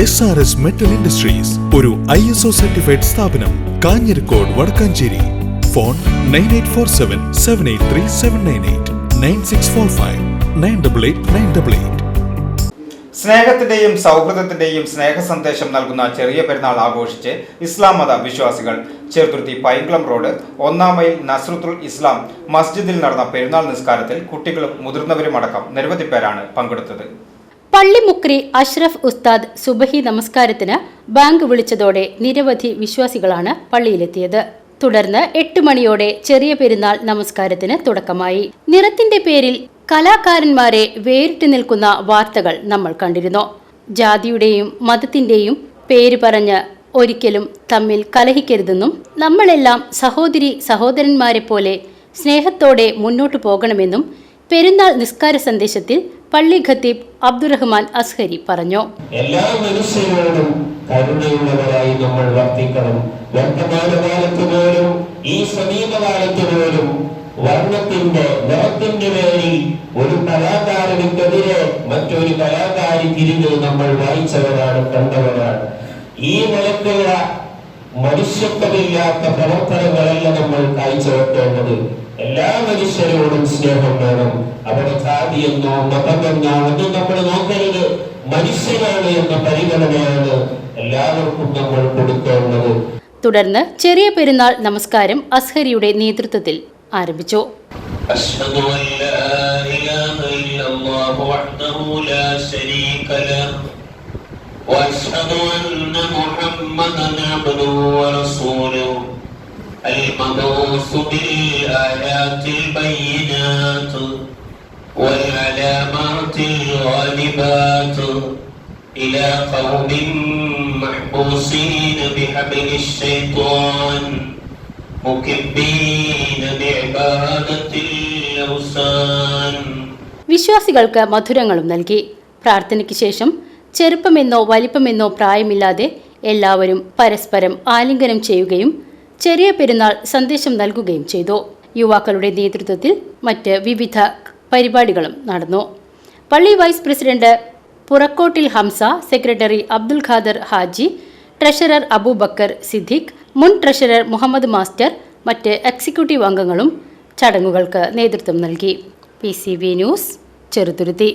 S R S metal industries ഒരു I S O certified സ്ഥാപനം Kanjirakode Vadakkanchery. Phone nine eight four seven seven eight three seven nine eight nine six four five nine double eight nine double eight സ്നേഹത്തിന്റെയും സൗഹൃദത്തിന്റെയും സ്നേഹ സന്ദേശം നൽകുന്ന ചെറിയ പെരുന്നാൾ ആഘോഷിച്ച് ഇസ്ലാം മത വിശ്വാസികൾ ചെറുതുരുത്തി പൈങ്കുളം റോഡ് ഒന്നാം മൈൽ നസ്രുത്തുൽ ഇസ്ലാം മസ്ജിദിൽ നടന്ന പെരുന്നാൾ നിസ്കാരത്തിൽ കുട്ടികളും മുതിർന്നവരും അടക്കം നിരവധി പേരാണ് പങ്കെടുത്തത്. പള്ളിമുക്രി അഷ്റഫ് ഉസ്താദ് സുബഹി നമസ്കാരത്തിന് ബാങ്ക് വിളിച്ചതോടെ നിരവധി വിശ്വാസികളാണ് പള്ളിയിലെത്തിയത്. തുടർന്ന് എട്ട് മണിയോടെ ചെറിയ പെരുന്നാൾ നമസ്കാരത്തിന് തുടക്കമായി. നിറത്തിന്റെ പേരിൽ കലാകാരന്മാരെ വേറിട്ട് നിൽക്കുന്ന വാർത്തകൾ നമ്മൾ കണ്ടിരുന്നു. ജാതിയുടെയും മതത്തിന്റെയും പേര് പറഞ്ഞ് ഒരിക്കലും തമ്മിൽ കലഹിക്കരുതെന്നും നമ്മളെല്ലാം സഹോദരി സഹോദരന്മാരെ പോലെ സ്നേഹത്തോടെ മുന്നോട്ടു പോകണമെന്നും പെരുന്നാൾ നിസ്കാര സന്ദേശത്തിൽ പള്ളി ഖത്തീബ് അബ്ദുറഹ്മാൻ അസ്ഹരി പറഞ്ഞു. എല്ലാ മനുഷ്യരോടും കരുണയുള്ളവരായി നമ്മൾ വർത്തിക്കണം. വർത്തമാനകാലത്ത് പോലും ഈ സമീപകാലത്ത് പോലും വർണത്തിന്റെ നിറത്തിന്റെ പേരിൽ ഒരു കലാകാരനുക്കെതിരെ മറ്റൊരു കലാകാരി തിരിഞ്ഞ് നമ്മൾ വായിച്ചവരാണ് കണ്ടവരാണ്. ഈ നിലക്കുള്ള മനുഷ്യത്വമില്ലാത്ത പ്രവർത്തനങ്ങളല്ല നമ്മൾ കാഴ്ചവെക്കേണ്ടത്. എല്ലാ മനുഷ്യരോടും സ്നേഹം വേണം. അവിടെ ജാതിയെന്നോ മതമെന്നോ ഒന്നും നമ്മൾ നോക്കരുത് മനുഷ്യനാണ് എന്ന പരിഗണനയാണ് എല്ലാവർക്കും നമ്മൾ കൊടുക്കേണ്ടത്. തുടർന്ന് ചെറിയ പെരുന്നാൾ നമസ്കാരം അസ്ഹരിയുടെ നേതൃത്വത്തിൽ ആരംഭിച്ചു. المبعوث بالآيات البينات والعلامات الغالبات إلى قوم محبوسين بحبل الشيطان مكبين بعبادة الأوثان വിശ്വാസികൾക്ക് മധുരങ്ങളും നൽകി പ്രാർത്ഥനയ്ക്ക് ശേഷം ചെറുപ്പമെന്നോ വലിപ്പമെന്നോ പ്രായമില്ലാതെ എല്ലാവരും പരസ്പരം ആലിംഗനം ചെയ്യുകയും ചെറിയ പെരുന്നാൾ സന്ദേശം നൽകുകയും ചെയ്തു യുവാക്കളുടെ നേതൃത്വത്തിൽ മറ്റ് വിവിധ പരിപാടികളും നടന്നു. പള്ളി vice president Purakkottil Hamsa secretary Abdul Khader Haji treasurer Abubakar Siddique മുൻ ട്രഷറർ മുഹമ്മദ് മാസ്റ്റർ മറ്റ് എക്സിക്യൂട്ടീവ് അംഗങ്ങളും ചടങ്ങുകൾക്ക് നേതൃത്വം നൽകി. P news Cheruthuruthy.